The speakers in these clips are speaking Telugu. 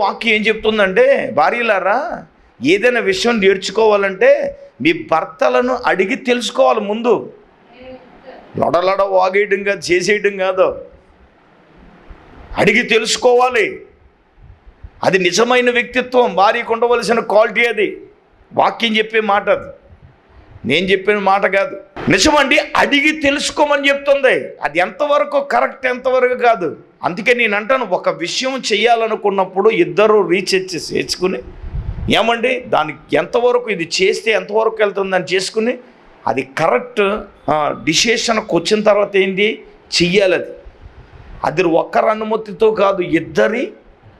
వాక్యం ఏం చెప్తుందంటే భార్యలారా ఏదైనా విషయం నేర్చుకోవాలంటే మీ భర్తలను అడిగి తెలుసుకోవాలి ముందు. లొడలడ వాగేయడం కాదు చేసేయడం కాదు. అడిగి తెలుసుకోవాలి. అది నిజమైన వ్యక్తిత్వం భార్యకు ఉండవలసిన క్వాలిటీ అది. వాక్యం చెప్పే మాట అది. నేను చెప్పిన మాట కాదు. నిజమండి అడిగి తెలుసుకోమని చెప్తుంది. అది ఎంతవరకు కరెక్ట్ ఎంతవరకు కాదు. అందుకే నేను అంటాను ఒక విషయం చేయాలనుకున్నప్పుడు ఇద్దరు రీసెర్చ్ చేసుకుని ఏమండి దానికి ఎంతవరకు ఇది చేస్తే ఎంతవరకు వెళ్తుందని చేసుకుని అది కరెక్ట్ డిసిషన్కి వచ్చిన తర్వాత ఏంటి చెయ్యాలి అది. అది ఒక్కరి అనుమతితో కాదు ఇద్దరి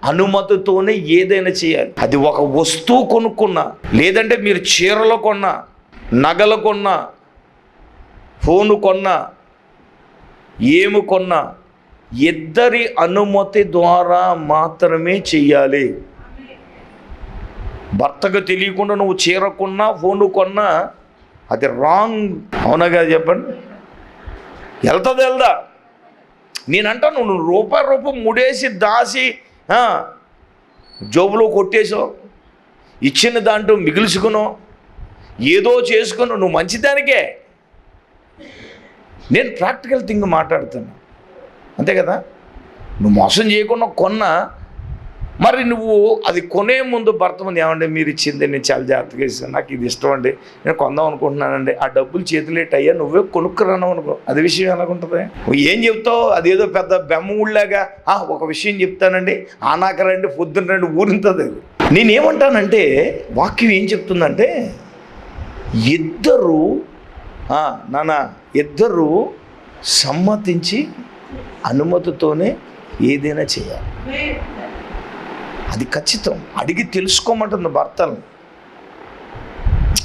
అనుమతితోనే ఏదైనా చేయాలి. అది ఒక వస్తువు కొనుక్కున్నా లేదంటే మీరు చీరలు కొన్నా నగలు కొన్నా ఫోను కొన్నా ఏమి కొన్నా ఇద్దరి అనుమతి ద్వారా మాత్రమే చెయ్యాలి. భర్తకు తెలియకుండా నువ్వు చీర కొన్నా ఫోను కొన్నా అది రాంగ్. అవునా చెప్పండి. వెళ్తుంది వెళ్దా నేనంటాను నువ్వు రూపాయి రూపం ముడేసి దాసి జోబులో కొట్టేసావు ఇచ్చిన దాంట్లో మిగిల్చుకున్నావు. ఏదో చేసుకున్నావు. నువ్వు మంచిదానికే. నేను ప్రాక్టికల్ థింగ్ మాట్లాడుతున్నా. అంతే కదా? నువ్వు మోసం చేయకుండా కొన్నా మరి నువ్వు అది కొనే ముందు భర్త ముందు ఏమండి మీరు ఇచ్చింది నేను చాలా జాగ్రత్తగా ఇస్తాను నాకు ఇది ఇష్టం అండి నేను కొందాం అనుకుంటున్నానండి ఆ డబ్బులు చేతులేట్ అయ్యా నువ్వే కొనుక్కురాను అనుకో అది విషయం ఎలాగుంటుంది ఏం చెప్తావు? అదేదో పెద్ద బెమ్మ ఒక విషయం చెప్తానండి ఆనాక రండి పొద్దున్న రండి ఊరింతుంది అది. నేనేమంటానంటే వాక్యం ఏం చెప్తుందంటే ఇద్దరు నానా నాన్న ఇద్దరు సమ్మతించి అనుమతితోనే ఏదైనా చేయాలి. అది ఖచ్చితం. అడిగి తెలుసుకోమంటుంది భర్తను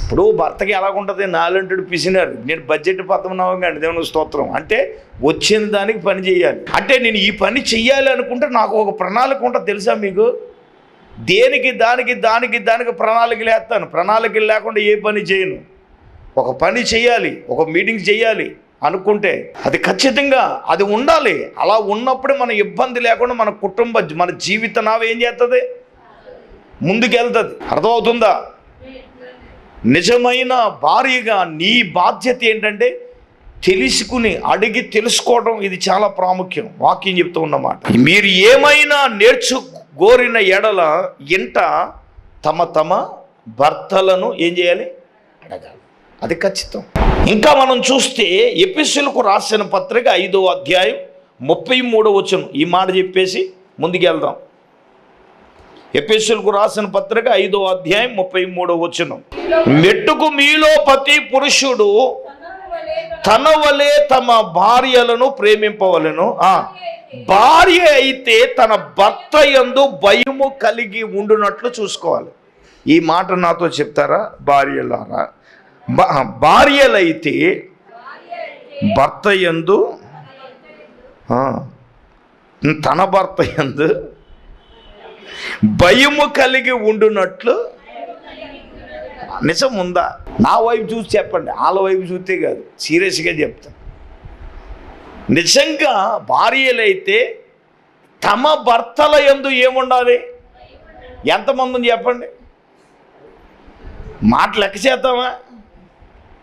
ఇప్పుడు భర్తకి ఎలాగుంటుంది? నాలుంటుడు పిసినారు. నేను బడ్జెట్ పద్మనాభం దేవుని స్తోత్రం. అంటే వచ్చిన దానికి పని చేయాలి. అంటే నేను ఈ పని చెయ్యాలి అనుకుంటే నాకు ఒక ప్రణాళిక ఉంటుంది తెలుసా మీకు? దేనికి దానికి దానికి దానికి ప్రణాళికలు వేస్తాను ప్రణాళికలు లేకుండా ఏ పని చేయను. ఒక పని చేయాలి ఒక మీటింగ్ చేయాలి అనుకుంటే అది ఖచ్చితంగా అది ఉండాలి. అలా ఉన్నప్పుడే మన ఇబ్బంది లేకుండా మన కుటుంబ మన జీవిత నావ ఏం చేస్తుంది ముందుకెళ్తుంది. అర్థమవుతుందా? నిజమైన భార్యగా నీ బాధ్యత ఏంటంటే తెలుసుకుని అడిగి తెలుసుకోవడం ఇది చాలా ప్రాముఖ్యం. వాక్యం చెప్తూ ఉన్నమాట మీరు ఏమైనా నేర్చుకోరిన ఎడల ఇంట తమ తమ భర్తలను ఏం చేయాలి? అడగాలి. అది ఖచ్చితం. ఇంకా మనం చూస్తే ఎపిసులకు రాసిన పత్రిక ఐదో అధ్యాయం ముప్పై మూడో వచ్చును ఈ మాట చెప్పేసి ముందుకెళ్దాం ఎపిసులకు రాసిన పత్రిక ఐదో అధ్యాయం ముప్పై మూడో వచ్చును మెట్టుకు మీలో ప్రతి పురుషుడు తన వలె తమ భార్యలను ప్రేమింపవలను. భార్య అయితే తన భర్త యందు భయము కలిగి ఉండునట్లు చూసుకోవాలి. ఈ మాట నాతో చెప్తారా భార్యలారా? భార్యలైతే భర్త యందు తన భర్త యందు భయము కలిగి ఉండునట్లు నిజం ఉందా? నా వైపు చూసి చెప్పండి. వాళ్ళ వైపు చూస్తే కాదు. సీరియస్గా చెప్తా. నిజంగా భార్యలైతే తమ భర్తల యందు ఏముండాలి? ఎంతమందిని చెప్పండి? మాట లెక్క చేద్దామా?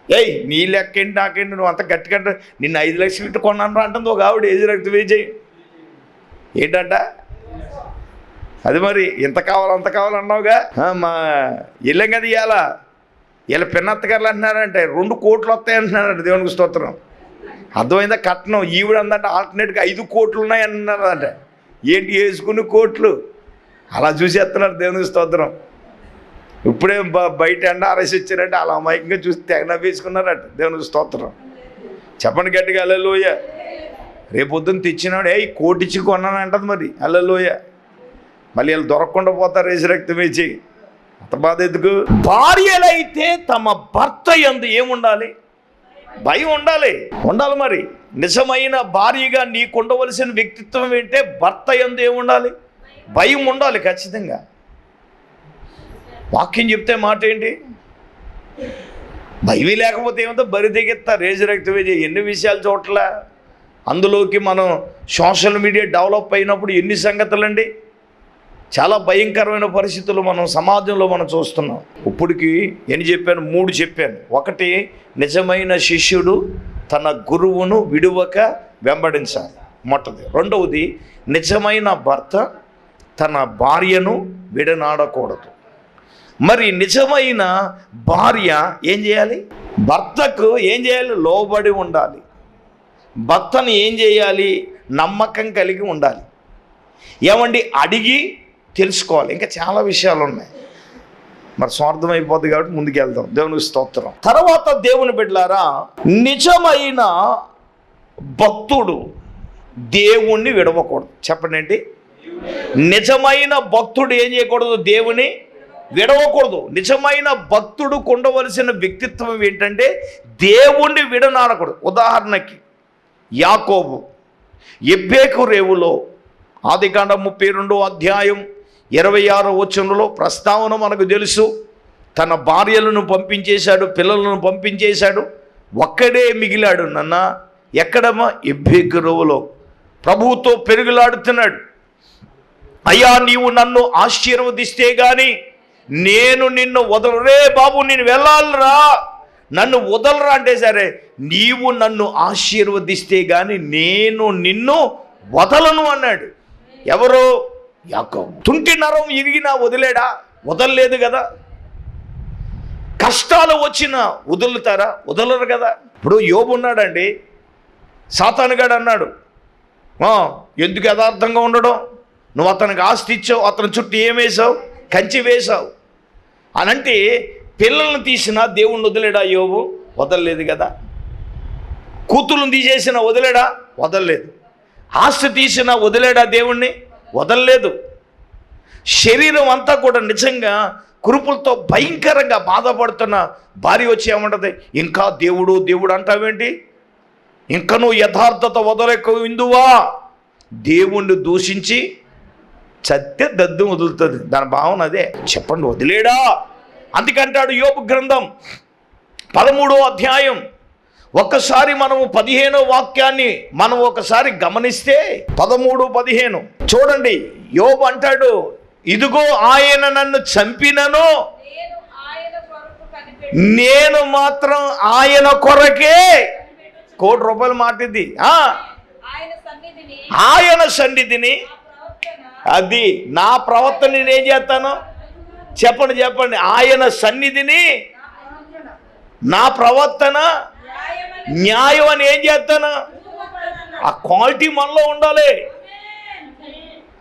ఏయ్ నీ లెక్క నాకేంటి నువ్వు అంత గట్టిగా నిన్ను ఐదు లక్షలు ఇట్టు కొన్నాను రా అంటుంది ఒక ఆవిడ ఏజ్ రక్త వేజేయి? ఏంటంట? అది మరి ఇంత కావాలి అంత కావాలన్నావుగా మా ఇల్లం కదా ఇవాళ ఇలా పిన్నత్తగారులు అంటున్నారంటే రెండు కోట్లు వస్తాయి అంటున్నారంట దేవునికి స్తోత్రం. అర్థమైందా? కట్నం. ఈవిడ అందంటే ఆల్టర్నేట్గా ఐదు కోట్లు ఉన్నాయి అంటున్నారంట. ఏంటి వేసుకుని కోట్లు? అలా చూసేస్తున్నారు దేవునికి స్తోత్రం. ఇప్పుడే బ- బయట ఎండ ఆరేసి వచ్చారంటే అలా అమాయకంగా చూసి తెగ నవ్వేసుకున్నారట. దేవునికి స్తోత్రం. చెప్పండి గట్టిగా అల్లలోయ రేపొద్దున తెచ్చినాడు ఏ కోటిచ్చి కొన్నాను అంటది మరి. అల్లలోయ మళ్ళీ వీళ్ళు దొరకకుండా పోతారు రేసి రక్తం వేసి అంత బాధ ఎందుకు? భార్యలైతే తమ భర్త ఎందు ఏముండాలి? భయం ఉండాలి. ఉండాలి మరి. నిజమైన భార్యగా నీకు ఉండవలసిన వ్యక్తిత్వం ఏంటే భర్త ఎందు ఏముండాలి? భయం ఉండాలి ఖచ్చితంగా. వాక్యం చెప్తే మాట ఏంటి? భయమే లేకపోతే ఏమంతా బరి దిగెత్తా రేజు ఎన్ని విషయాలు చోట్ల అందులోకి మనం సోషల్ మీడియా డెవలప్ అయినప్పుడు ఎన్ని సంగతులండి? చాలా భయంకరమైన పరిస్థితులు మనం సమాజంలో మనం చూస్తున్నాం. ఇప్పటికి ఎన్ని చెప్పాను? మూడు చెప్పాను. ఒకటి నిజమైన శిష్యుడు తన గురువును విడువక వెంబడించాలి. మొట్టది. రెండవది నిజమైన భర్త తన భార్యను విడనాడకూడదు. మరి నిజమైన భార్య ఏం చేయాలి? భర్తకు ఏం చేయాలి? లోబడి ఉండాలి. భర్తను ఏం చేయాలి? నమ్మకం కలిగి ఉండాలి. ఏమండి? అడిగి తెలుసుకోవాలి. ఇంకా చాలా విషయాలు ఉన్నాయి. మరి స్వార్థం అయిపోద్ది కాబట్టి ముందుకు దేవుని స్తోత్రం. తర్వాత దేవుని బిడ్డలారా నిజమైన భక్తుడు దేవుణ్ణి విడవకూడదు. చెప్పండి ఏంటి? నిజమైన భక్తుడు ఏం చేయకూడదు? దేవుని విడవకూడదు. నిజమైన భక్తుడు కొండవలసిన వ్యక్తిత్వం ఏంటంటే దేవుణ్ణి విడనాడకూడదు. ఉదాహరణకి యాకోబు ఎబ్బేకు రేవులో ఆదికాండం ముప్పై రెండో అధ్యాయం ఇరవై ఆరో వచనంలో ప్రస్తావన మనకు తెలుసు. తన భార్యలను పంపించేశాడు పిల్లలను పంపించేశాడు ఒక్కడే మిగిలాడు నన్న. ఎక్కడమ్మా? ఎబ్బేకు రేవులో. ప్రభువుతో పెరుగులాడుతున్నాడు. అయ్యా నీవు నన్ను ఆశీర్వదిస్తే కానీ నేను నిన్ను వదలరే బాబు నేను వెళ్ళాలిరా. నన్ను వదలరా అంటే సరే నీవు నన్ను ఆశీర్వదిస్తే గాని నేను నిన్ను వదలను అన్నాడు. ఎవరు? యాకోబు తుంటి నరం ఇరిగినా వదిలేడా? వదలలేదు కదా. కష్టాలు వచ్చినా వదులుతారా? వదలరు కదా. ఇప్పుడు యోబు ఉన్నాడండి. సాతానుగాడు అన్నాడు. ఎందుకు యథార్థంగా ఉండడం? నువ్వు అతనికి ఆస్తి ఇచ్చావు అతని చుట్టూ ఏమేసావు కంచి వేశావు. అనంటే పిల్లల్ని తీసినా దేవుణ్ణి వదిలేడా యోబు? వదలలేదు కదా. కూతుర్లను తీసేసిన వదిలేడా? వదలలేదు. ఆస్తి తీసిన వదిలేడా దేవుణ్ణి? వదలలేదు. శరీరం అంతా కూడా నిజంగా కురుపులతో భయంకరంగా బాధపడుతున్న భార్య వచ్చి ఏమంటది? ఇంకా దేవుడు దేవుడు అంటావేంటి? ఇంకా నువ్వు యథార్థత వదలేక ఇందువా దేవుణ్ణి దూషించి చత్తే దద్దు వదులుతుంది. దాని భావన అదే. చెప్పండి వదిలేడా? అందుకంటాడు యోపు గ్రంథం పదమూడో అధ్యాయం. ఒక్కసారి మనము పదిహేనో వాక్యాన్ని మనం ఒకసారి గమనిస్తే పదమూడు పదిహేను. చూడండి యోబు అంటాడు ఇదిగో ఆయన నన్ను చంపినను నేను మాత్రం ఆయన కొరకే. కోటి రూపాయలు మాటిది ఆయన సన్నిధిని ఆయన సన్నిధిని ఆ ప్రవర్తన అది నా ప్రవర్తన నేను ఏం చేస్తాను? చెప్పండి చెప్పండి. ఆయన సన్నిధిని నా ప్రవర్తన న్యాయం అని ఏం చేస్తాను? ఆ క్వాలిటీ మనలో ఉండాలి.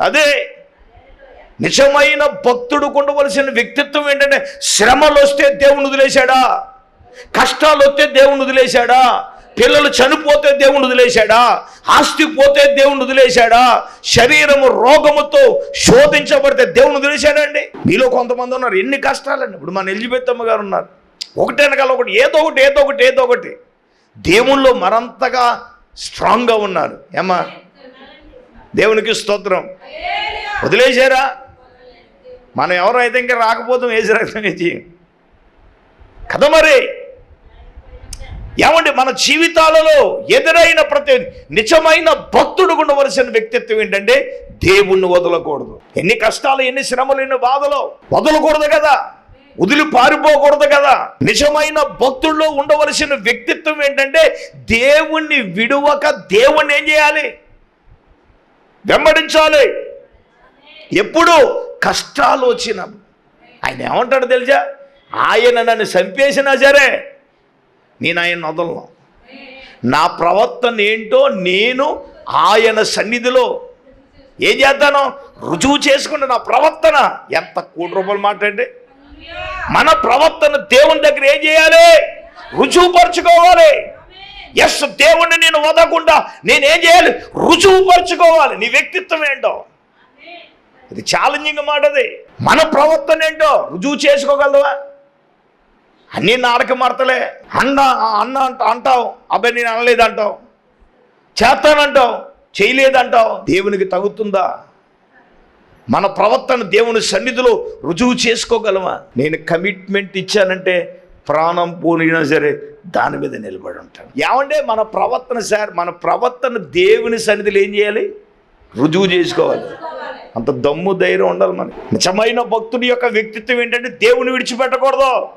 అదే నిజమైన భక్తుడు ఉండవలసిన వ్యక్తిత్వం ఏంటంటే శ్రమలు వస్తే దేవుని వదిలేశాడా? కష్టాలు వస్తే దేవుని వదిలేశాడా? పిల్లలు చనిపోతే దేవుని వదిలేశాడా? ఆస్తి పోతే దేవుని వదిలేశాడా? శరీరము రోగముతో శోధించబడితే దేవుని వదిలేశాడా అండి? మీలో కొంతమంది ఉన్నారు ఎన్ని కష్టాలండి. ఇప్పుడు మన ఎలిజబెత్ అమ్మ గారు ఉన్నారు. ఒకటేనకాల ఒకటి ఏదో ఒకటి ఏదో ఒకటి ఏదో ఒకటి. దేవుళ్ళు మరంతగా స్ట్రాంగ్గా ఉన్నారు. ఏమా దేవునికి స్తోత్రం. వదిలేశారా? మనం ఎవరైతే ఇంకా రాకపోతాం వేసి రక్తం కదా మరి? ఏమండి మన జీవితాలలో ఎదురైన ప్రతి నిజమైన భక్తుడు ఉండవలసిన వ్యక్తిత్వం ఏంటంటే దేవుణ్ణి వదలకూడదు. ఎన్ని కష్టాలు ఎన్ని శ్రమలు ఎన్ని బాధలు వదలకూడదు కదా. వదిలి పారిపోకూడదు కదా. నిజమైన భక్తుల్లో ఉండవలసిన వ్యక్తిత్వం ఏంటంటే దేవుణ్ణి విడువక దేవుణ్ణి ఏం చేయాలి? వెంబడించాలి. ఎప్పుడు? కష్టాలు వచ్చిన ఆయన ఏమంటాడు తెలుసా? ఆయన నన్ను చంపేసినా సరే నేను ఆయన వదలను. నా ప్రవర్తన ఏంటో నేను ఆయన సన్నిధిలో ఏం చేద్దాను రుజువు చేసుకుంటే నా ప్రవర్తన. ఎంత కోటి రూపాయలు మాట్లాడి మన ప్రవర్తన దేవుని దగ్గర ఏం చేయాలి? రుజువుపరుచుకోవాలి ఎస్ దేవుణ్ణి నేను వదకుండా నేనేం చేయాలి? రుజువుపరుచుకోవాలి నీ వ్యక్తిత్వం ఏంటో? ఇది ఛాలెంజింగ్ మాట అది మన ప్రవర్తన ఏంటో రుజువు చేసుకోగలవా? అన్నీ నాడక మడతలే అన్న అన్న అంట అంటావు. అబ్బాయి నేను అనలేదంటావు. చేస్తానంటావు. చేయలేదంటావు. దేవునికి తగుతుందా? మన ప్రవర్తన దేవుని సన్నిధిలో రుజువు చేసుకోగలమా? నేను కమిట్మెంట్ ఇచ్చానంటే ప్రాణం పోనినా సరే దాని మీద నిలబడి ఉంటాను. ఏమంటే మన ప్రవర్తన సార్ మన ప్రవర్తన దేవుని సన్నిధిలో ఏం చేయాలి? రుజువు చేసుకోవాలి. అంత దమ్ము ధైర్యం ఉండాలి మనకి. నిజమైన భక్తుడి యొక్క వ్యక్తిత్వం ఏంటంటే దేవుని విడిచిపెట్టకూడదు.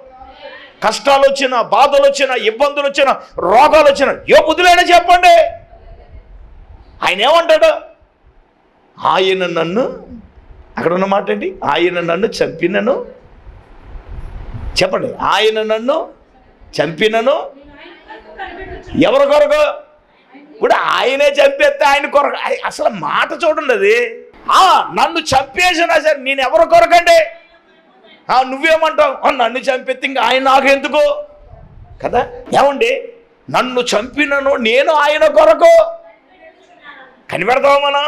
కష్టాలు వచ్చినా బాధలు వచ్చినా ఇబ్బందులు వచ్చినా రోగాలు వచ్చినా ఏ బుద్ధులైనా చెప్పండి. ఆయన ఏమంటాడు ఆయన నన్ను అక్కడ ఉన్న మాట ఏంటి ఆయన నన్ను చంపినను. చెప్పండి. ఆయన నన్ను చంపినను. ఎవరి కొరకు? ఇప్పుడు ఆయనే చంపేస్తే ఆయన కొరకు. అసలు మాట చూడండి అది. ఆ, నన్ను చంపేసినా సరే నేను ఎవరి కొరకండి? నువ్వేమంటావు? నన్ను చంపెత్తి ఇంకా ఆయన నాకెందుకు? కదా? ఏమండి? నన్ను చంపినను నేను ఆయన కొరకు? కనిపెడతావా మనం?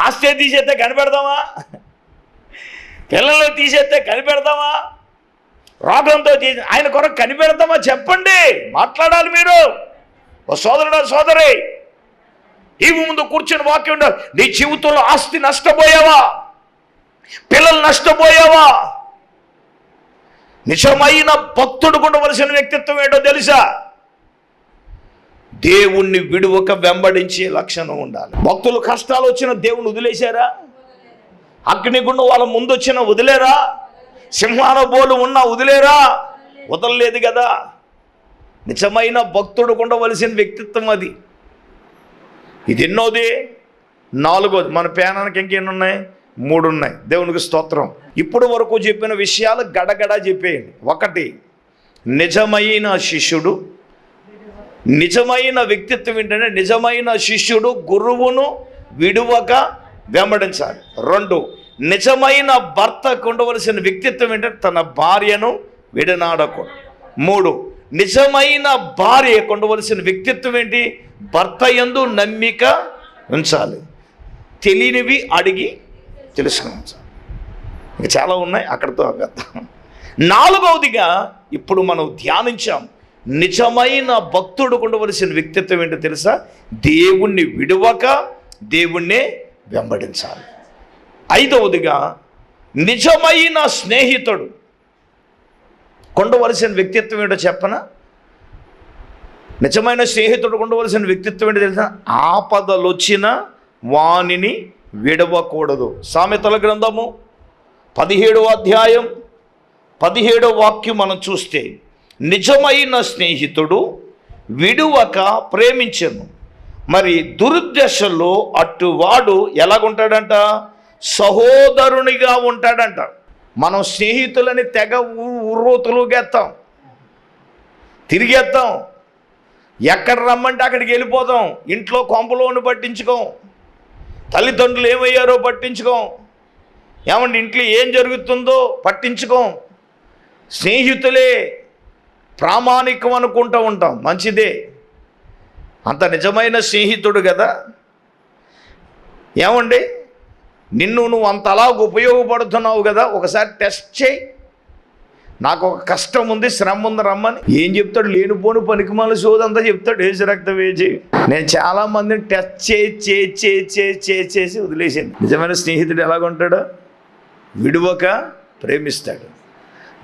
ఆస్తి తీసేస్తే కనిపెడతామా పిల్లలు తీసేస్తే కనిపెడతామా రోగంతో తీసి ఆయన కొరకు కనిపెడతామా చెప్పండి. మాట్లాడాలి మీరు. ఓ సోదరుడు సోదరి. ఈ ముందు కూర్చుని వాక్యం నీ జీవితంలో ఆస్తి నష్టపోయావా? పిల్లలు నష్టపోయావా? నిజమైన భక్తుడు ఉండవలసిన వ్యక్తిత్వం ఏంటో తెలుసా? దేవుణ్ణి విడువక వెంబడించే లక్షణం ఉండాలి. భక్తులు కష్టాలు వచ్చిన దేవుని వదిలేశారా? అగ్నిగుండం వాళ్ళ ముందు వచ్చిన వదిలేరా? సింహాన బోలు ఉన్న వదిలేరా? వదలలేదు కదా. నిజమైన భక్తుడు ఉండవలసిన వ్యక్తిత్వం అది. ఇది ఎన్నోది? నాలుగోది. మన పేనానికి ఇంకేమున్నాయి మూడు ఉన్నాయి దేవునికి స్తోత్రం. ఇప్పుడు వరకు చెప్పిన విషయాలు గడగడ చెప్పేయండి. ఒకటి నిజమైన శిష్యుడు నిజమైన వ్యక్తిత్వం ఏంటంటే నిజమైన శిష్యుడు గురువును విడువక వెంబడించాలి. రెండు నిజమైన భర్తకు ఉండవలసిన వ్యక్తిత్వం ఏంటంటే తన భార్యను విడనాడకూడదు మూడు నిజమైన భార్య ఉండవలసిన వ్యక్తిత్వం ఏంటి? భర్త యందు నమ్మిక ఉంచాలి. తెలియనివి అడిగి తెలుసుకుంటాం ఇంకా చాలా ఉన్నాయి అక్కడితో ఆపేద్దాం. నాలుగవదిగా ఇప్పుడు మనం ధ్యానించాం నిజమైన భక్తుడు ఉండవలసిన వ్యక్తిత్వం ఏంటో తెలుసా? దేవుణ్ణి విడవక దేవుణ్ణే వెంబడించాలి. ఐదవదిగా నిజమైన స్నేహితుడు కొండవలసిన వ్యక్తిత్వం ఏంటో చెప్పనా? నిజమైన స్నేహితుడు ఉండవలసిన వ్యక్తిత్వం ఏంటో తెలుసా? ఆపదలొచ్చిన వాణిని వానిని విడవకూడదు. సామెతల గ్రంథము పదిహేడవ అధ్యాయం పదిహేడవ వాక్యం మనం చూస్తే నిజమైన స్నేహితుడు విడువక ప్రేమించను. మరి దురుద్దేశంలో అటువాడు ఎలాగుంటాడంట? సహోదరునిగా ఉంటాడంట. మనం స్నేహితులని తెగ ఉర్రోతులు ఉర్రోతులుగేస్తాం తిరిగేస్తాం ఎక్కడ రమ్మంటే అక్కడికి వెళ్ళిపోదాం ఇంట్లో కొంపలోని పట్టించుకోం. తల్లిదండ్రులు ఏమయ్యారో పట్టించుకోం. ఏమండి ఇంట్లో ఏం జరుగుతుందో పట్టించుకోం. స్నేహితులే ప్రామాణికం అనుకుంటూ ఉంటాం మంచిదే. అంత నిజమైన స్నేహితుడు కదా ఏమండి నిన్ను నువ్వు అంతలా ఉపయోగపడుతున్నావు కదా ఒకసారి టెస్ట్ చేయి. నాకు ఒక కష్టం ఉంది శ్రమ ఉంది రమ్మని. ఏం చెప్తాడు? లేనిపోను పనికిమాల సోదంతా చెప్తాడు. వేసి రక్తం వేచి. నేను చాలా మందిని టెస్ట్ చే చే చే చే చేయి చేసి వదిలేసాను నిజమైన స్నేహితుడు ఎలాగుంటాడు విడువక ప్రేమిస్తాడు.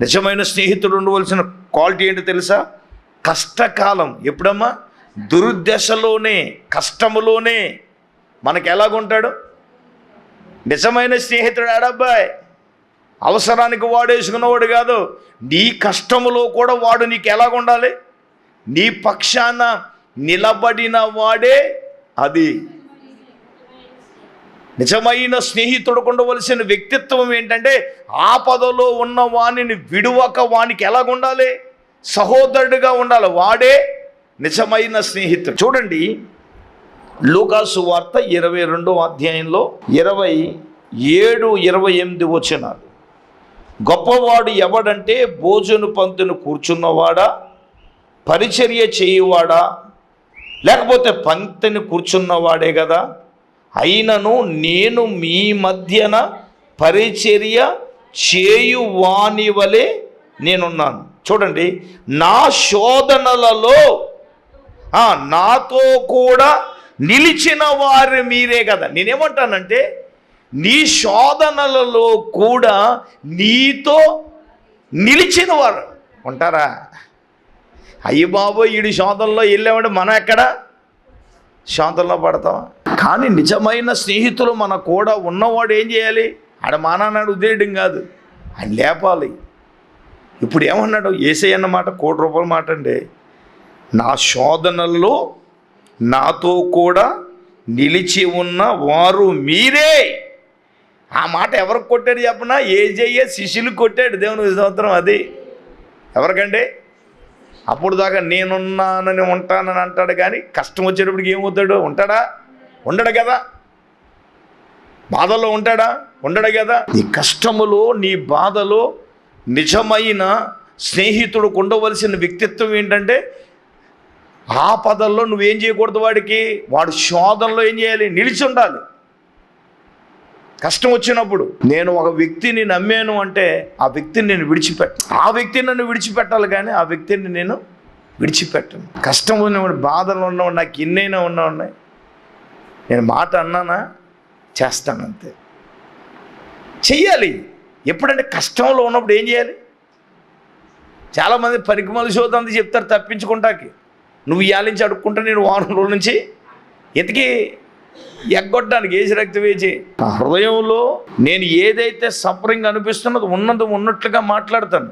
నిజమైన స్నేహితుడు ఉండవలసిన క్వాలిటీ ఏంటో తెలుసా? కష్టకాలం. ఎప్పుడమ్మా? దురుద్దశలోనే కష్టములోనే మనకి ఎలాగుంటాడు నిజమైన స్నేహితుడు ఆడబ్బాయ్. అవసరానికి వాడేసుకున్నవాడు కాదు. నీ కష్టములో కూడా వాడు నీకు ఎలాగుండాలి నీ పక్షాన నిలబడిన వాడే అది. నిజమైన స్నేహితుడు ఉండవలసిన వ్యక్తిత్వం ఏంటంటే ఆపదలో ఉన్న వానిని విడువక వానికి ఎలాగుండాలి సహోదరుడిగా ఉండాలి. వాడే నిజమైన స్నేహితుడు. చూడండి లూకాసు వార్త ఇరవై రెండో అధ్యాయంలో ఇరవై ఏడు ఇరవై ఎనిమిది వచ్చినారు. గొప్పవాడు ఎవడంటే భోజన పంతును కూర్చున్నవాడా? పరిచర్య చేయువాడా? లేకపోతే పంక్తిని కూర్చున్నవాడే కదా? అయినను నేను మీ మధ్యన పరిచర్య చేయువాని వలె నేనున్నాను. చూడండి నా శోధనలలో నాతో కూడా నిలిచిన వారు మీరే కదా. నేనేమంటానంటే నీ శోధనలలో కూడా నీతో నిలిచిన వారు ఉంటారా? అయ్యి బాబో ఈడి శోధనలో వెళ్ళామంటే మనం ఎక్కడ? శోధనలో పడతాం. కానీ నిజమైన స్నేహితులు మన కూడా ఉన్నవాడు ఏం చేయాలి? ఆడ మానాడు ఉదేయడం కాదు. ఆయన లేపాలి. ఇప్పుడు ఏమన్నాడు? ఏసై అన్నమాట కోటి రూపాయల మాట అండి. నా శోధనల్లో నాతో కూడా నిలిచి ఉన్న వారు మీరే. ఆ మాట ఎవరికి కొట్టాడు చెప్పనా? ఏజయ్య శిష్యులు కొట్టాడు దేవుని స్తోత్రం అది. ఎవరికండి? అప్పుడు దాకా నేనున్నానని ఉంటానని అంటాడు కానీ కష్టం వచ్చేటప్పటికి ఏమవుతాడు? ఉంటాడా? ఉండడు కదా. బాధలో ఉంటాడా? ఉండడు కదా. నీ కష్టములో నీ బాధలో నిజమైన స్నేహితుడు ఉండవలసిన వ్యక్తిత్వం ఏంటంటే ఆ పదల్లో నువ్వేం చేయకూడదు వాడికి. వాడు శోధనలో ఏం చేయాలి? నిలిచి ఉండాలి. కష్టం వచ్చినప్పుడు నేను ఒక వ్యక్తిని నమ్మాను అంటే ఆ వ్యక్తిని నేను విడిచిపెట్ట ఆ వ్యక్తిని నన్ను విడిచిపెట్టాలి కానీ ఆ వ్యక్తిని నేను విడిచిపెట్టను. కష్టం ఉన్నవాడు బాధలు ఉన్నవాడు నాకు ఎన్నైనా ఉన్నా ఉన్నాయి. నేను మాట అన్నానా? చేస్తాను అంతే. చెయ్యాలి. ఎప్పుడంటే కష్టంలో ఉన్నప్పుడు ఏం చేయాలి? చాలామంది పరికమలు శోధంతా చెప్తారు తప్పించుకుంటాకి. నువ్వు ఇవాళ అడుక్కుంటే నేను వారం రోజుల నుంచి ఎతికి ఎగ్గొట్టడానికి ఏసి రక్తం వేచి నా హృదయంలో నేను ఏదైతే సఫరింగ్ అనిపిస్తున్నదో ఉన్నది ఉన్నట్లుగా మాట్లాడతాను.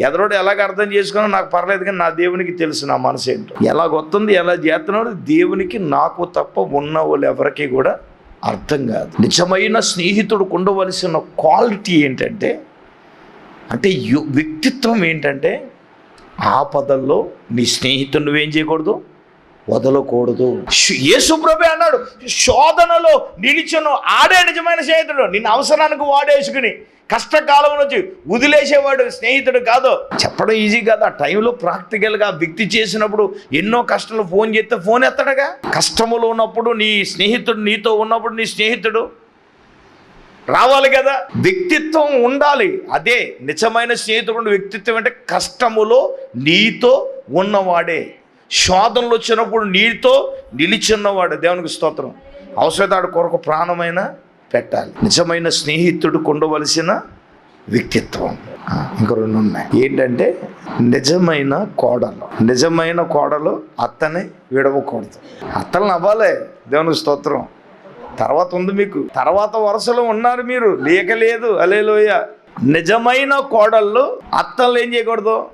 ఎదరోడు ఎలాగ అర్థం చేసుకున్నా నాకు పర్లేదు కానీ నా దేవునికి తెలుసు నా మనసు ఏంటో. ఎలాగొస్తుంది ఎలా చేస్తున్నాడు దేవునికి నాకు తప్ప ఉన్న వాళ్ళు ఎవరికి కూడా అర్థం కాదు. నిజమైన స్నేహితుడు ఉండవలసిన క్వాలిటీ ఏంటంటే అంటే వ్యక్తిత్వం ఏంటంటే ఆపదల్లో నీ స్నేహితుడు నువ్వేం చేయకూడదు వదలకూడదు. శు- యేసుప్రభే అన్నాడు శోధనలో నిలిచను ఆడే నిజమైన స్నేహితుడు నిన్ను అవసరానికి వాడేసుకుని కష్టకాలం నుంచి వదిలేసేవాడు స్నేహితుడు కాదు. చెప్పడం ఈజీ కాదు ఆ టైంలో ప్రాక్టికల్గా వ్యక్తి చేసినప్పుడు ఎన్నో కష్టాలు ఫోన్ చేస్తే ఫోన్ ఎత్తడగా? కష్టములో ఉన్నప్పుడు నీ స్నేహితుడు నీతో ఉన్నప్పుడు నీ స్నేహితుడు రావాలి కదా? వ్యక్తిత్వం ఉండాలి. అదే నిజమైన స్నేహితుడు వ్యక్తిత్వం అంటే కష్టములో నీతో ఉన్నవాడే. శోధనలు వచ్చినప్పుడు నీటితో నిలిచిన్నవాడు. దేవునికి స్తోత్రం. అవసరతాడు కొరకు ప్రాణమైన పెట్టాలి. నిజమైన స్నేహితుడు ఉండవలసిన వ్యక్తిత్వం. ఆ, ఇంక రెండు ఉన్నాయి. ఏంటంటే నిజమైన కోడలు. నిజమైన కోడలు అత్తని విడవకూడదు. అత్తలను అవ్వాలి దేవునికి స్తోత్రం. తర్వాత ఉంది మీకు. తర్వాత వరుసలో ఉన్నారు మీరు. లేక లేదు. అలేలోయ నిజమైన కోడళ్ళు అత్తలు ఏం చేయకూడదు?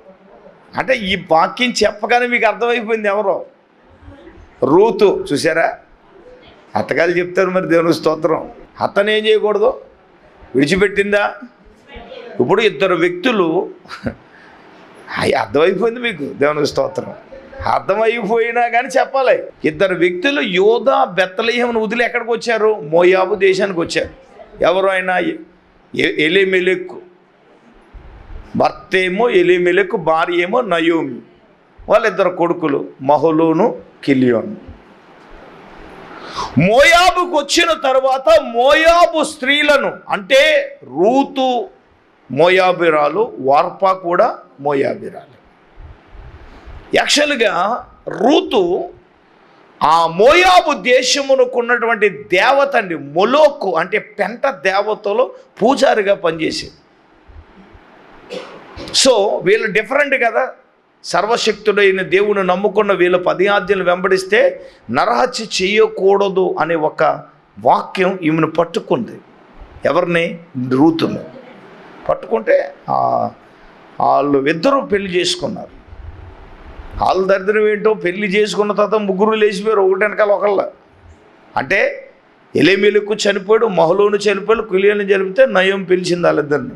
అంటే ఈ వాక్యం చెప్పగానే మీకు అర్థమైపోయింది ఎవరో. రూతు చూసారా అత్తగారు చెప్తారు మరి దేవుని స్తోత్రం. అత్తను ఏం చేయకూడదు? విడిచిపెట్టిందా? ఇప్పుడు ఇద్దరు వ్యక్తులు అర్థమైపోయింది మీకు దేవుని స్తోత్రం. అర్థమైపోయినా కానీ చెప్పాలి. ఇద్దరు వ్యక్తులు యోధా బెత్తలేహంను వదిలి ఎక్కడికి వచ్చారు? మోయాబు దేశానికి వచ్చారు. ఎవరు ఆయన? ఎ- ఎలిమెలెక్కు భర్త ఏమో ఎలిమెలకు భార్య ఏమో నయోమి. వాళ్ళిద్దరు కొడుకులు మహులోను కిలియోను. మోయాబుకు వచ్చిన తర్వాత మోయాబు స్త్రీలను అంటే రూతు మోయాబిరాలు వార్పా కూడా మోయాబిరాలు. యాక్చువల్గా రూతు ఆ మోయాబు దేశమునకు ఉన్నటువంటి దేవత అండి మొలోకు అంటే పెంట దేవతలో పూజారిగా పనిచేసేది. సో వీళ్ళు డిఫరెంట్ కదా. సర్వశక్తుడైన దేవుని నమ్ముకున్న వీళ్ళ పది ఆజ్ఞలు వెంబడిస్తే నరహత్య చేయకూడదు అనే ఒక వాక్యం ఈమెను పట్టుకుంది. ఎవరిని? రూతును. పట్టుకుంటే వాళ్ళు ఇద్దరు పెళ్ళి చేసుకున్నారు. వాళ్ళ దరిద్రం ఏంటో పెళ్ళి చేసుకున్న తర్వాత ముగ్గురు లేచిపోయారు ఒకటి వెనకాల ఒకళ్ళ. అంటే ఎలేమెలకు చనిపోయాడు మహలోను చనిపోయాడు కులియను చనిపితే నయం పిలిచింది వాళ్ళిద్దరిని.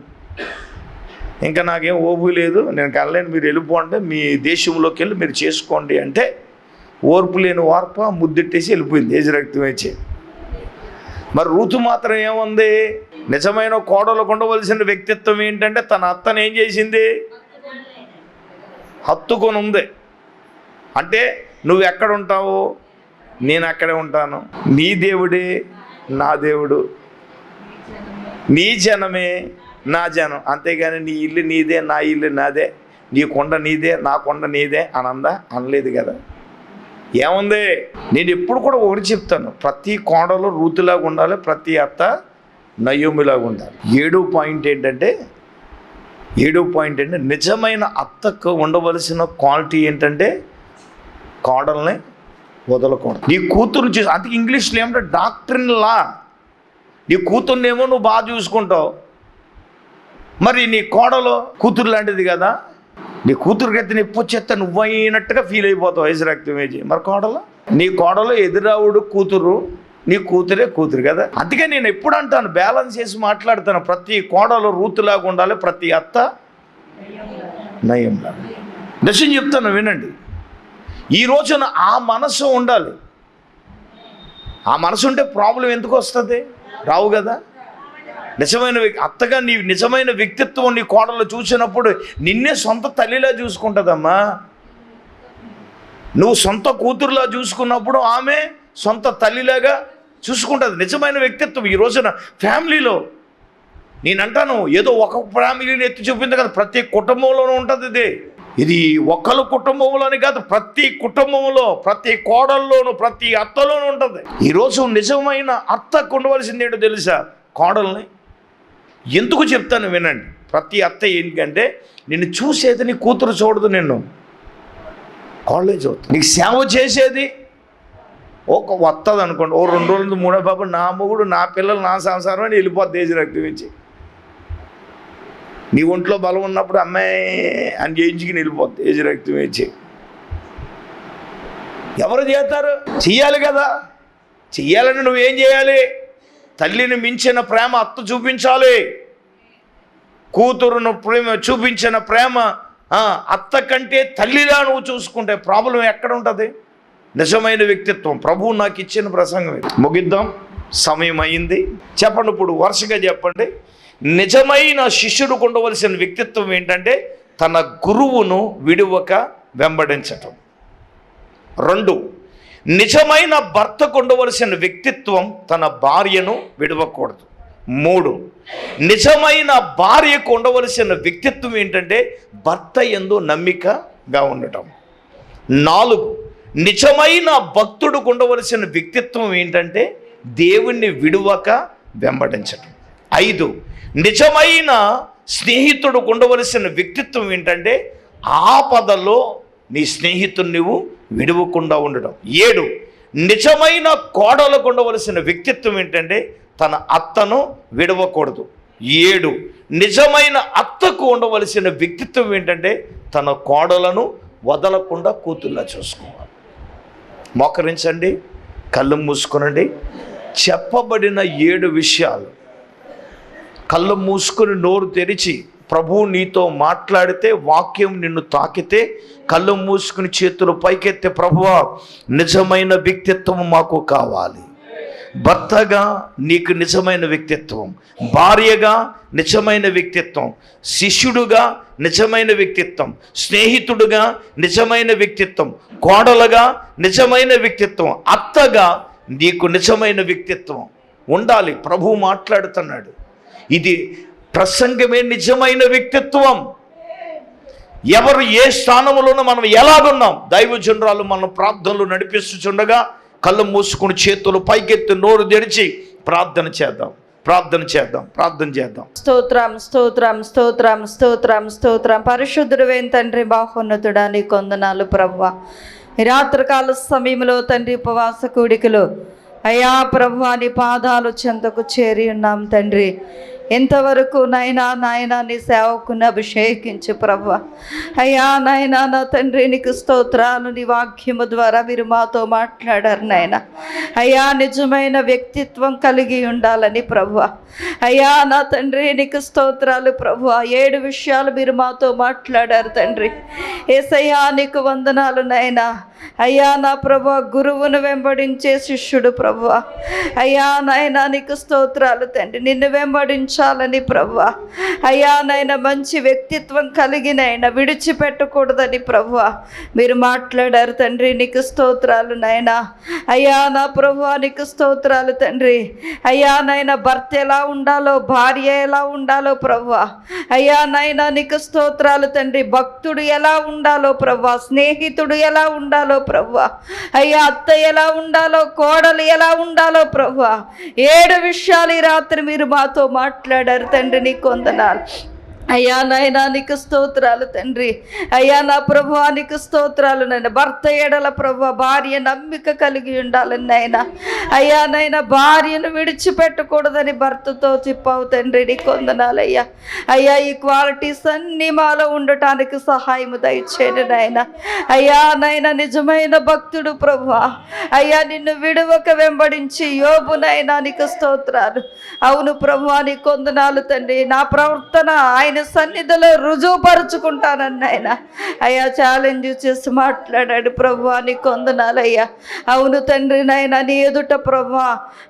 ఇంకా నాకేం ఓపు లేదు. నేను కళ్ళని మీరు వెళ్ళిపోండి మీ దేశంలోకి వెళ్ళి మీరు చేసుకోండి అంటే ఓర్పు లేని వార్ప ముద్దెట్టేసి వెళ్ళిపోయింది ఏజరక్తం వచ్చి మరి ఋతు మాత్రం ఏముంది? నిజమైన కోడలకు ఉండవలసిన వ్యక్తిత్వం ఏంటంటే తన అత్తను ఏం చేసింది? హత్తుకొని ఉంది. అంటే నువ్వు ఎక్కడ ఉంటావు? నేను అక్కడే ఉంటాను. నీ దేవుడే నా దేవుడు. నీ జనమే నా జనం. అంతేగాని నీ ఇల్లు నీదే నా ఇల్లు నాదే నీ కొండ నీదే నా కొండ నీదే అని అనలేదు కదా. ఏముంది? నేను ఎప్పుడు కూడా ఒకటి చెప్తాను. ప్రతి కోడలో రూతులాగా ఉండాలి ప్రతి అత్త నయోమిలాగా ఉండాలి. ఏడో పాయింట్ ఏంటంటే ఏడో పాయింట్ అంటే నిజమైన అత్తకు ఉండవలసిన క్వాలిటీ ఏంటంటే కోడల్ని వదలకూడదు. నీ కూతురు చూసి అందుకే ఇంగ్లీష్లో ఏమంటే డాక్టర్ని లా. నీ కూతుర్నేమో నువ్వు బాగా చూసుకుంటావు. మరి నీ కోడలో కూతురు లాంటిది కదా? నీ కూతురికైతే నొప్పి వచ్చేస్తే నువ్వైనట్టుగా ఫీల్ అయిపోతావు వయసు రక్తం మరి కోడలో? నీ కోడలో ఎదురావుడు కూతురు నీ కూతురే కూతురు కదా? అందుకే నేను ఎప్పుడు అంటాను బ్యాలెన్స్ చేసి మాట్లాడతాను. ప్రతి కోడలో రూతులాగా ఉండాలి ప్రతి అత్త నయంలా. దశం చెప్తాను వినండి. ఈ రోజున ఆ మనసు ఉండాలి. ఆ మనసు ఉంటే ప్రాబ్లం ఎందుకు వస్తుంది? రావు కదా? నిజమైన వ్యక్తి అత్తగా నీ నిజమైన వ్యక్తిత్వం నీ కోడలు చూసినప్పుడు నిన్నే సొంత తల్లిలా చూసుకుంటుందమ్మా. నువ్వు సొంత కూతురులా చూసుకున్నప్పుడు ఆమె సొంత తల్లిలాగా చూసుకుంటుంది. నిజమైన వ్యక్తిత్వం ఈ రోజున ఫ్యామిలీలో. నేనంటాను ఏదో ఒక ఫ్యామిలీని ఎత్తి చూపింది కదా ప్రతి కుటుంబంలోనూ ఉంటుంది ఇది. ఇది ఒకళ్ళ కుటుంబంలోని కాదు ప్రతి కుటుంబంలో ప్రతి కోడల్లోనూ ప్రతి అత్తలోనూ ఉంటుంది. ఈరోజు నిజమైన అత్తకు ఉండవలసింది ఏంటో తెలుసా? కోడల్ని. ఎందుకు చెప్తాను వినండి. ప్రతి అత్త ఏంటంటే నిన్ను చూసేది నీ కూతురు చూడదు నిన్ను. కాలేజ్ అవుతుంది. నీకు సేవ చేసేది? ఒక వస్తుంది అనుకోండి. ఓ రెండు రోజులు మూడో బాబు నా మొగుడు నా పిల్లలు నా సంసారం అని వెళ్ళిపోద్ది ఏజ్ రక్తం నీ ఒంట్లో బలం ఉన్నప్పుడు అమ్మాయి అని చేయించుకుని వెళ్ళిపోద్ది ఏజ్ రక్తం ఇచ్చి ఎవరు చేస్తారు? చెయ్యాలి కదా. చెయ్యాలని నువ్వేం చేయాలి? తల్లిని మించిన ప్రేమ అత్త చూపించాలి. కూతురును ప్రేమ చూపించిన ప్రేమ అత్త కంటే తల్లిలా నువ్వు చూసుకుంటే ప్రాబ్లం ఎక్కడ ఉంటుంది? నిజమైన వ్యక్తిత్వం. ప్రభువు నాకు ఇచ్చిన ప్రసంగం ముగిద్దాం. సమయం అయింది. చెప్పండి ఇప్పుడు వరుసగా చెప్పండి. నిజమైన శిష్యుడికి ఉండవలసిన వ్యక్తిత్వం ఏంటంటే తన గురువును విడువక వెంబడించటం. రెండు నిజమైన భర్తకు ఉండవలసిన వ్యక్తిత్వం తన భార్యను విడవకూడదు. మూడు. నిజమైన భార్యకు ఉండవలసిన వ్యక్తిత్వం ఏంటంటే భర్త ఎందు నమ్మికగా ఉండటం. నాలుగు. నిజమైన భక్తుడికి ఉండవలసిన వ్యక్తిత్వం ఏంటంటే దేవుణ్ణి విడువక వెంబడించటం. ఐదు. నిజమైన స్నేహితుడు ఉండవలసిన వ్యక్తిత్వం ఏంటంటే ఆపదలో నీ స్నేహితుడు నువ్వు విడువకుండా ఉండడం ఏడు. నిజమైన కోడలకు ఉండవలసిన వ్యక్తిత్వం ఏంటంటే తన అత్తను విడవకూడదు. ఏడు నిజమైన అత్తకు ఉండవలసిన వ్యక్తిత్వం ఏంటంటే తన కోడలను వదలకుండా కూతుర్లా చూసుకోవాలి. మోకరించండి కళ్ళు మూసుకునండి. చెప్పబడిన ఏడు విషయాలు. కళ్ళు మూసుకుని నోరు తెరిచి ప్రభువు నీతో మాట్లాడితే వాక్యం నిన్ను తాకితే కళ్ళు మూసుకుని చేతులు పైకెత్తే ప్రభువ నిజమైన వ్యక్తిత్వం మాకు కావాలి. భర్తగా నీకు నిజమైన వ్యక్తిత్వం భార్యగా నిజమైన వ్యక్తిత్వం శిష్యుడుగా నిజమైన వ్యక్తిత్వం స్నేహితుడుగా నిజమైన వ్యక్తిత్వం కోడలుగా నిజమైన వ్యక్తిత్వం అత్తగా నీకు నిజమైన వ్యక్తిత్వం ఉండాలి. ప్రభువు మాట్లాడుతున్నాడు. ఇది ప్రసంగమే నిజమైన వ్యక్తిత్వం. ఎవరు ఏ స్థానంలోనూ మనం ఎలాగున్నాం? దైవజనరాలు మన ప్రార్థనలు నడిపిస్తుండగా కళ్ళు మూసుకుని చేతులు పైకెత్తి నోరు తెరిచి ప్రార్థన చేద్దాం ప్రార్థన చేద్దాం ప్రార్థన చేద్దాం. స్తోత్రం స్తోత్రం స్తోత్రం స్తోత్రం స్తోత్రం. పరిశుద్ధుడు తండ్రి బాహోన్నతుడా నీ కొందనాలు ప్రభు రాత్రికాల సమయంలో తండ్రి ఉపవాస కూడికలో. అయా ప్రభు అని పాదాలు చెంతకు చేరి ఉన్నాం తండ్రి. ఎంతవరకు నాయనా నాయన నీ సేవకుని అభిషేకించు ప్రభు. అయ్యా నాయన నా తండ్రి నీకు స్తోత్రాలు నీ వాక్యము ద్వారా మీరు మాతో మాట్లాడారు నాయన. అయ్యా నిజమైన వ్యక్తిత్వం కలిగి ఉండాలని ప్రభు. అయ్యా నా తండ్రి నీకు స్తోత్రాలు ప్రభు. ఏడు విషయాలు మీరు మాతో మాట్లాడారు తండ్రి. ఏసయ్యా నీకు వందనాలు నాయనా. అయ్యా నా ప్రభు గురువును వెంబడించే శిష్యుడు ప్రభు. అయ్యా నాయన నీకు స్తోత్రాలు తండ్రి. నిన్ను వెంబడించాలని ప్రభు. అయ్యా నాయన మంచి వ్యక్తిత్వం కలిగినైనా విడిచిపెట్టకూడదని ప్రభు. మీరు మాట్లాడారు తండ్రి నీకు స్తోత్రాలు నాయన. అయ్యా నా ప్రభు నీకు స్తోత్రాలు తండ్రి. అయ్యా నాయన భర్త ఎలా ఉండాలో భార్య ఎలా ఉండాలో ప్రభు. అయ్యా నాయన నీకు స్తోత్రాలు తండ్రి. భక్తుడు ఎలా ఉండాలో ప్రభు స్నేహితుడు ఎలా ఉండాలో ప్రభు అయ్యా అత్త ఎలా ఉండాలో కోడలు ఎలా ఉండాలో ప్రభు ఏడు విషయాలు ఈ రాత్రి మీరు మాతో మాట్లాడారు తండ్రి నీకు వందనాలు అయ్యా నాయనా నీకు స్తోత్రాలు తండ్రి. అయ్యా నా ప్రభువానికి స్తోత్రాలు నాయన. భర్త ఎడల ప్రభు భార్య నమ్మిక కలిగి ఉండాలని నాయన. అయ్యా నాయన భార్యను విడిచిపెట్టకూడదని భర్తతో చెప్పావు తండ్రి నీ కొందనాలయ్యా. అయ్యా ఈ క్వాలిటీస్ అన్నీ మాలో ఉండటానికి సహాయము దయచేయండి నాయన. అయ్యా నాయన నిజమైన భక్తుడు ప్రభు అయ్యా నిన్ను విడవక వెంబడించి యోబు నాయనా నీకు స్తోత్రాలు. అవును ప్రభు నీ కొందనాలు తండ్రి. నా ప్రవర్తన ఆయన సన్నిధిలో రుజువుపరుచుకుంటానని ఆయన అయ్యా ఛాలెంజ్ చేసి మాట్లాడాడు ప్రభు నీ కొందనాలయ్యా. అవును తండ్రి నాయన నీ ఎదుట ప్రభు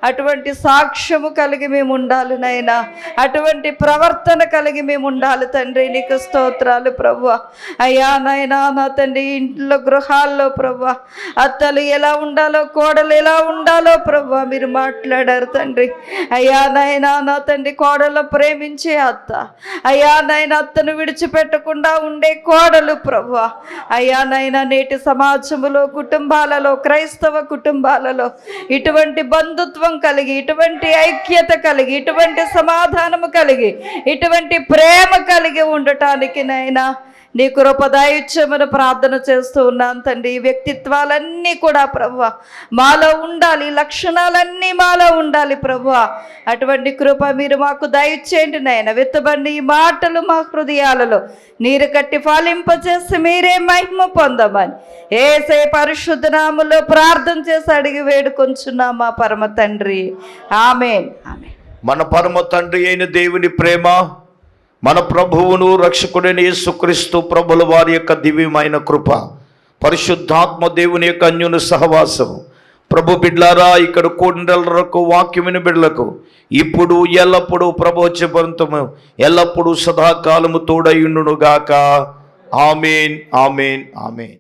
అటువంటి సాక్ష్యము కలిగి మేము ఉండాలి నాయన. అటువంటి ప్రవర్తన కలిగి మేము ఉండాలి తండ్రి నీకు స్తోత్రాలు ప్రభు అయ్యా నాయనా నా తండ్రి ఇంట్లో గృహాల్లో ప్రభు అత్తలు ఎలా ఉండాలో కోడలు ఎలా ఉండాలో ప్రభు మీరు మాట్లాడారు తండ్రి. అయ్యా నాయనా నా తండ్రి కోడలు ప్రేమించే అత్త. అయ్యా నాయన అత్తను విడిచిపెట్టకుండా ఉండే కోడలు ప్రభు అయ్యా నాయన నేటి సమాజంలో కుటుంబాలలో క్రైస్తవ కుటుంబాలలో ఇటువంటి బంధుత్వం కలిగి ఇటువంటి ఐక్యత కలిగి ఇటువంటి సమాధానము కలిగి ఇటువంటి ప్రేమ కలిగి ఉండటానికి నైనా నీ కృపదాయిత్యమని ప్రార్థన చేస్తూ ఉన్నాను తండ్రి. ఈ వ్యక్తిత్వాలన్నీ కూడా ప్రభు మాలో ఉండాలి. లక్షణాలన్నీ మాలో ఉండాలి ప్రభు అటువంటి కృప మీరు మాకు దయచేయండి నాయన. విత్తబడి ఈ మాటలు మా హృదయాలలో నీరు కట్టి ఫలింపచేసి మీరే మహిమ పొందమని ఏసే పరిశుద్ధనాములో ప్రార్థన చేసి అడిగి వేడుకొంచున్నా మా పరమ తండ్రి. ఆమె మన పరమ తండ్రి అయిన దేవుని ప్రేమ మన ప్రభువును రక్షకుడిని యేసుక్రీస్తు ప్రభుల వారి యొక్క దివ్యమైన కృప పరిశుద్ధాత్మ దేవుని యొక్క అన్యుని సహవాసం ప్రభు బిడ్లారా ఇక్కడ కూడలకు వాక్యమిని బిడ్డలకు ఇప్పుడు ఎల్లప్పుడూ ప్రభోచపంతము ఎల్లప్పుడూ సదాకాలము తోడయుండునుగాక ఆమెన్ ఆమెన్ ఆమెన్.